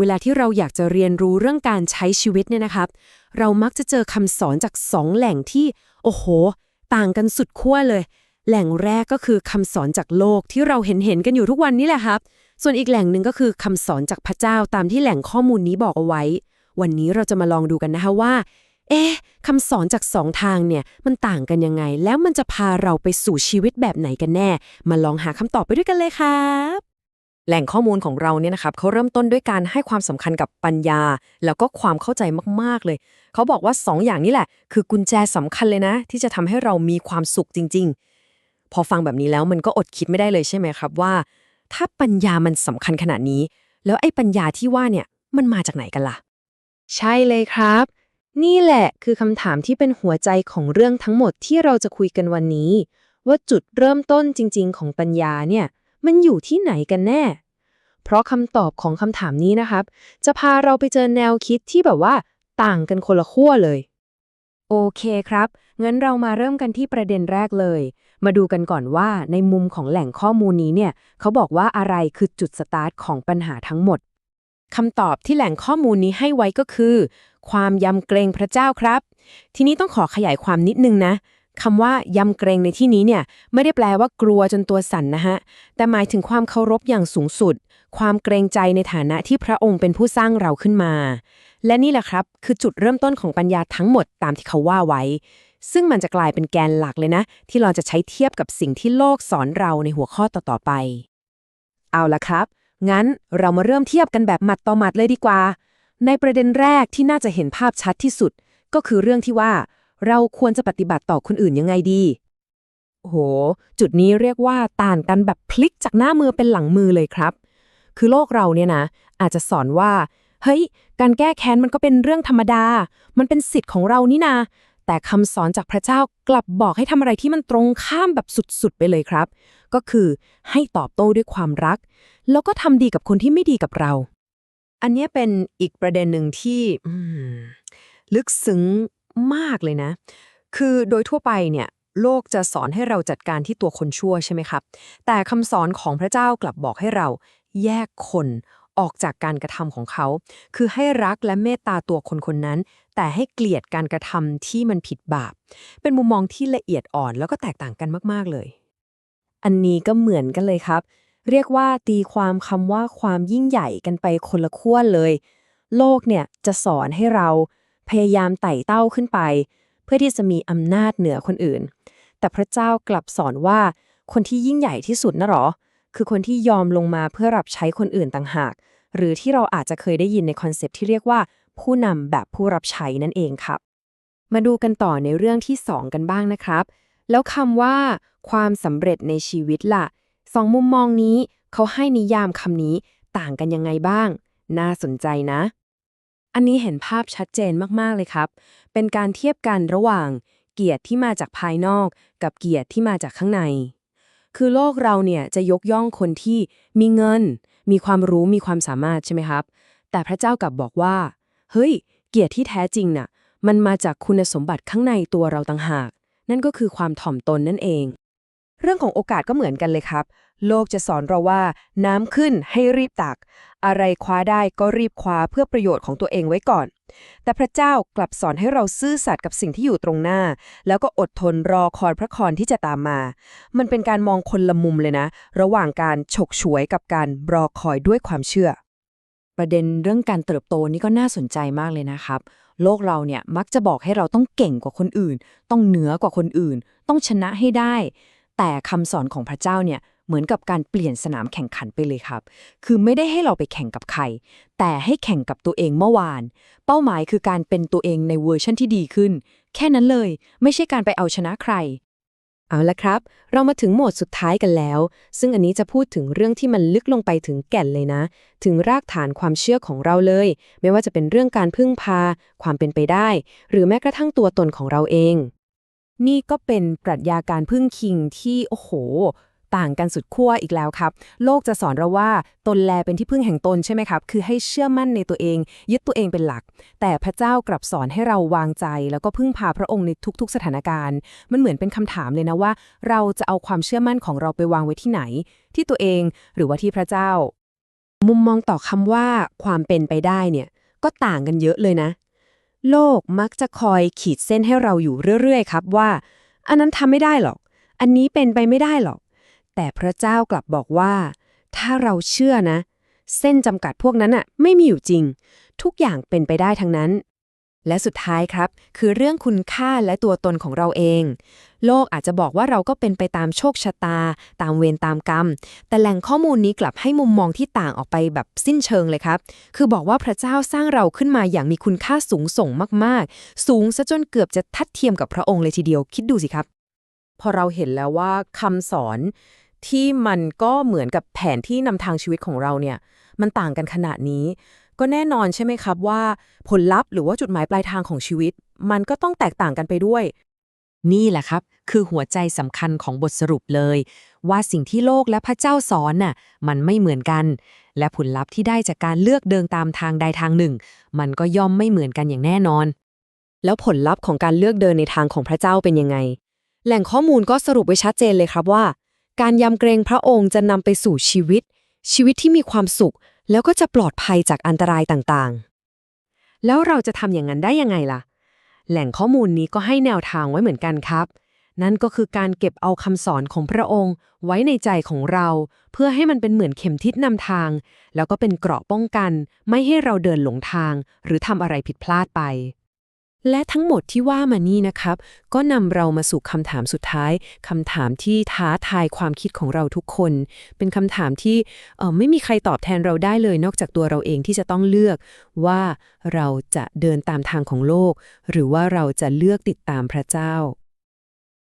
เวลาที่เราอยากจะเรียนรู้เรื่องการใช้ชีวิตเนี่ยนะครับ เรามักจะเจอคำสอนจากสองแหล่งที่ โอ้โห ต่างกันสุดขั้วเลย แหล่งแรกก็คือคำสอนจากโลกที่เราเห็นเห็นกันอยู่ทุกวันนี้แหละครับ ส่วนอีกแหล่งหนึ่งก็คือคำสอนจากพระเจ้าตามที่แหล่งข้อมูลนี้บอกเอาไว้ วันนี้เราจะมาลองดูกันนะคะว่า เอ๊ะคำสอนจากสองทางเนี่ยมันต่างกันยังไง แล้วมันจะพาเราไปสู่ชีวิตแบบไหนกันแน่ มาลองหาคำตอบไปด้วยกันเลยครับ แหล่งข้อมูลของเราเนี่ยนะครับเขาเริ่มต้นด้วยการให้ความสำคัญกับปัญญา แล้วก็ความเข้าใจมากๆเลย เขาบอกว่า 2ออย่างนี้แหละ คือกุญแจสำคัญเลยนะ ที่จะทำให้เรามีความสุขจริง ๆ พอฟังแบบนี้แล้วมันก็อดคิดไม่ได้เลยใช่ไหมครับว่า ถ้าปัญญามันสำคัญขนาดนี้ แล้วไอ้ปัญญาที่ว่าเนี่ยมันมาจากไหนกันล่ะ ใช่เลยครับ นี่แหละคือคำถามที่เป็นหัวใจของเรื่องทั้งหมดที่เราจะคุยกันวันนี้ ว่าจุดเริ่มต้นจริง ๆ ของปัญญาเนี่ย มันอยู่ที่ไหนกันแน่ เพราะคำตอบของคำถามนี้นะครับ จะพาเราไปเจอแนวคิดที่แบบว่า ต่างกันคนละขั้วเลย โอเคครับ งั้นเรามาเริ่มกันที่ประเด็นแรกเลย มาดูกันก่อนว่าในมุมของแหล่งข้อมูลนี้เนี่ย เขาบอกว่าอะไรคือจุดสตาร์ทของปัญหาทั้งหมดคำตอบที่แหล่งข้อมูลนี้ให้ไว้ก็คือ ความยำเกรงพระเจ้าครับ ทีนี้ต้องขอขยายความนิดนึงนะ คำว่ายำเกรงในที่นี้เนี่ยไม่ได้แปลว่ากลัวจนตัวสั่นนะฮะ แต่หมายถึงความเคารพอย่างสูงสุด ความเกรงใจในฐานะที่พระองค์เป็นผู้สร้างเราขึ้นมา และนี่แหละครับคือจุดเริ่มต้นของปัญญาทั้งหมดตามที่เขาว่าไว้ ซึ่งมันจะกลายเป็นแกนหลักเลยนะ ที่เราจะใช้เทียบกับสิ่งที่โลกสอนเราในหัวข้อต่อๆไป เอาละครับ งั้นเรามาเริ่มเทียบกันแบบหมัดต่อหมัดเลยดีกว่า ในประเด็นแรกที่น่าจะเห็นภาพชัดที่สุด ก็คือเรื่องที่ว่า เราควรจะปฏิบัติต่อคนอื่นยังไงดี โห จุดนี้เรียกว่าต่างกันแบบพลิกจากหน้ามือเป็นหลังมือเลยครับ คือโลกเราเนี่ยนะ อาจจะสอนว่า เฮ้ย การแก้แค้นมันก็เป็นเรื่องธรรมดา มันเป็นสิทธิ์ของเรานี่นาแต่คำสอนจากพระเจ้ากลับบอกให้ทำอะไรที่มันตรงข้ามแบบสุดๆไปเลยครับ ก็คือให้ตอบโต้ด้วยความรัก แล้วก็ทำดีกับคนที่ไม่ดีกับเรา อันนี้เป็นอีกประเด็นหนึ่งที่ลึกซึ้ง มากเลยนะ คือโดยทั่วไปเนี่ยโลกจะสอนให้เราจัดการที่ตัวคนชั่วใช่ไหมครับ แต่คำสอนของพระเจ้ากลับบอกให้เราแยกคนออกจากการกระทำของเขา คือให้รักและเมตตาตัวคนคนนั้น แต่ให้เกลียดการกระทำที่มันผิดบาป เป็นมุมมองที่ละเอียดอ่อนแล้วก็แตกต่างกันมาก ๆ เลย อันนี้ก็เหมือนกันเลยครับ เรียกว่าตีความคำว่าความยิ่งใหญ่กันไปคนละขั้วเลย โลกเนี่ยจะสอนให้เรา พยายามไต่เต้าขึ้นไป เพื่อที่จะมีอำนาจเหนือคนอื่น แต่พระเจ้ากลับสอนว่าคนที่ยิ่งใหญ่ที่สุดนะหรอ คือคนที่ยอมลงมาเพื่อรับใช้คนอื่นต่างหาก หรือที่เราอาจจะเคยได้ยินในคอนเซปที่เรียกว่า ผู้นำแบบผู้รับใช้นั่นเองครับ มาดูกันต่อในเรื่องที่ 2 กันบ้างนะครับ แล้วคำว่า ความสำเร็จในชีวิตล่ะสองมุมมองนี้เขาให้นิยามคำนี้ต่างกันยังไงบ้าง น่าสนใจนะ อันนี้เห็นภาพชัดเจนมากๆเลยครับ เป็นการเทียบกันระหว่าง เกียรติที่มาจากภายนอก กับเกียรติที่มาจากข้างใน คือโลกเราเนี่ยจะยกย่องคนที่มีเงิน มีความรู้มีความสามารถใช่ไหมครับ แต่พระเจ้ากลับบอกว่า เฮ้ย เกียรติที่แท้จริงน่ะ มันมาจากคุณสมบัติข้างในตัวเราต่างหาก นั่นก็คือความถ่อมตนนั่นเอง เรื่องของโอกาสก็เหมือนกันเลยครับ โลกจะสอนเราว่าน้ำขึ้นให้รีบตัก อะไรคว้าได้ก็รีบคว้าเพื่อประโยชน์ของตัวเองไว้ก่อน แต่พระเจ้ากลับสอนให้เราซื่อสัตย์กับสิ่งที่อยู่ตรงหน้า แล้วก็อดทนรอคอยพระครที่จะตามมา มันเป็นการมองคนละมุมเลยนะ ระหว่างการฉกฉวยกับการรอคอยด้วยความเชื่อ ประเด็นเรื่องการเติบโตนี่ก็น่าสนใจมากเลยนะครับโลกเราเนี่ยมักจะบอกให้เราต้องเก่งกว่าคนอื่น ต้องเหนือกว่าคนอื่น ต้องชนะให้ได้ แต่คำสอนของพระเจ้าเนี่ยเหมือนกับการเปลี่ยนสนามแข่งขันไปเลยครับ คือไม่ได้ให้เราไปแข่งกับใคร แต่ให้แข่งกับตัวเองเมื่อวาน เป้าหมายคือการเป็นตัวเองในเวอร์ชันที่ดีขึ้น แค่นั้นเลย ไม่ใช่การไปเอาชนะใคร เอาละครับ เรามาถึงโหมดสุดท้ายกันแล้ว ซึ่งอันนี้จะพูดถึงเรื่องที่มันลึกลงไปถึงแก่นเลยนะ ถึงรากฐานความเชื่อของเราเลย ไม่ว่าจะเป็นเรื่องการพึ่งพา ความเป็นไปได้ หรือแม้กระทั่งตัวตนของเราเอง นี่ก็เป็นปรัชญาการพึ่งคิงที่โอ้โห ต่างกันสุดขั้วอีกแล้วครับ โลกจะสอนเราว่าตนแลเป็นที่พึ่งแห่งตนใช่ไหมครับ คือให้เชื่อมั่นในตัวเอง ยึดตัวเองเป็นหลัก แต่พระเจ้ากลับสอนให้เราวางใจ แล้วก็พึ่งพาพระองค์ในทุกๆ สถานการณ์ มันเหมือนเป็นคำถามเลยนะว่า เราจะเอาความเชื่อมั่นของเราไปวางไว้ที่ไหน ที่ตัวเองหรือว่าที่พระเจ้า มุมมองต่อคำว่าความเป็นไปได้เนี่ยก็ต่างกันเยอะเลยนะ โลกมักจะคอยขีดเส้นให้เราอยู่เรื่อยๆ ครับว่า อันนั้นทำไม่ได้หรอก อันนี้เป็นไปไม่ได้หรอก แต่พระเจ้ากลับบอกว่า ถ้าเราเชื่อนะ เส้นจำกัดพวกนั้นอะไม่มีอยู่จริง ทุกอย่างเป็นไปได้ทั้งนั้น และสุดท้ายครับ คือเรื่องคุณค่าและตัวตนของเราเอง โลกอาจจะบอกว่าเราก็เป็นไปตามโชคชะตา ตามเวรตามกรรม แต่แหล่งข้อมูลนี้กลับให้มุมมองที่ต่างออกไปแบบสิ้นเชิงเลยครับ คือบอกว่าพระเจ้าสร้างเราขึ้นมาอย่างมีคุณค่าสูงส่งมาก ๆ สูงซะจนเกือบจะทัดเทียมกับพระองค์เลยทีเดียวคิดดูสิครับ พอเราเห็นแล้วว่าคำสอนที่มันก็เหมือนกับแผนที่นำทางชีวิตของเราเนี่ย มันต่างกันขนาดนี้ ก็แน่นอนใช่ไหมครับว่า ผลลัพธ์หรือว่าจุดหมายปลายทางของชีวิต มันก็ต้องแตกต่างกันไปด้วย นี่แหละครับ คือหัวใจสำคัญของบทสรุปเลย ว่าสิ่งที่โลกและพระเจ้าสอนน่ะมันไม่เหมือนกัน และผลลัพธ์ที่ได้จากการเลือกเดินตามทางใดทางหนึ่ง มันก็ย่อมไม่เหมือนกันอย่างแน่นอน แล้วผลลัพธ์ของการเลือกเดินในทางของพระเจ้าเป็นยังไง แหล่งข้อมูลก็สรุปไว้ชัดเจนเลยครับว่า การยำเกรงพระองค์จะนำไปสู่ชีวิต ชีวิตที่มีความสุข แล้วก็จะปลอดภัยจากอันตรายต่างๆ แล้วเราจะทำอย่างนั้นได้ยังไงล่ะ แหล่งข้อมูลนี้ก็ให้แนวทางไว้เหมือนกันครับ นั่นก็คือการเก็บเอาคำสอนของพระองค์ ไว้ในใจของเรา เพื่อให้มันเป็นเหมือนเข็มทิศนำทาง แล้วก็เป็นเกราะป้องกัน ไม่ให้เราเดินหลงทาง หรือทำอะไรผิดพลาดไป และทั้งหมดที่ว่ามานี่นะครับ ก็นำเรามาสู่คำถามสุดท้ายคำถามที่ท้าทายความคิดของเราทุกคน เป็นคำถามที่ไม่มีใครตอบแทนเราได้เลย นอกจากตัวเราเองที่จะต้องเลือก ว่าเราจะเดินตามทางของโลก หรือว่าเราจะเลือกติดตามพระเจ้า